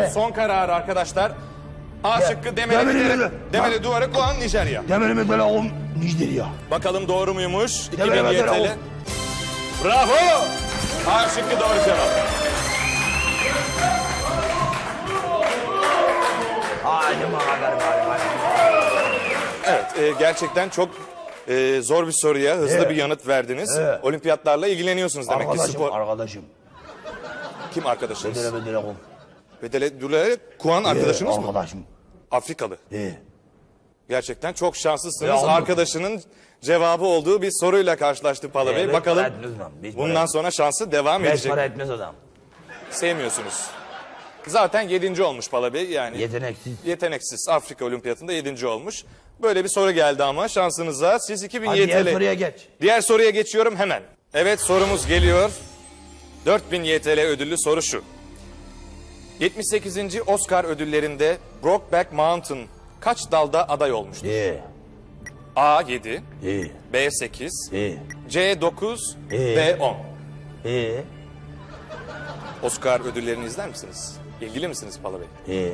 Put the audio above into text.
Bey'in son kararı arkadaşlar. A şıkkı Demeli Demeli, Demeli, Demeli. Duvarı Kuan Nijerya. Demeli mi oğlum Nijerya. Bakalım doğru muymuş? Demeli, 2000 Demeli, YTL. Bravo! A şıkkı doğru cevap. Hadi bakalım hadi hadi. Evet e, gerçekten çok e, zor bir soruya hızlı Evet. bir yanıt verdiniz. Evet. Olimpiyatlarla ilgileniyorsunuz demek ki Arkadaşım spor. arkadaşım. Kim arkadaşınız? Bedele bedele kum. Bedele Dule Kuan arkadaşınız mı? Arkadaşım. Afrikalı. Ee, Gerçekten çok şanslısınız. Ya. Arkadaşının cevabı olduğu bir soruyla karşılaştı Pala Bey. Evet, Bakalım para etmez bundan etmez. sonra şansı devam beş edecek. para etmez adam. Sevmiyorsunuz. Zaten yedinci olmuş Pala Bey yani. Yeteneksiz. Yeteneksiz Afrika Olimpiyatında yedinci olmuş. Böyle bir soru geldi ama şansınıza siz 2000 Hadi YTL. diğer soruya geç. Diğer soruya geçiyorum hemen. Evet sorumuz geliyor. 4000 YTL ödüllü soru şu. 78. Oscar ödüllerinde Brokeback Mountain kaç dalda aday olmuştur? Ee, A 7, ee, B 8, ee, C 9, Ee? D 10. ee, Oscar ödüllerini izler misiniz? İlgili misiniz Pala Bey? ee.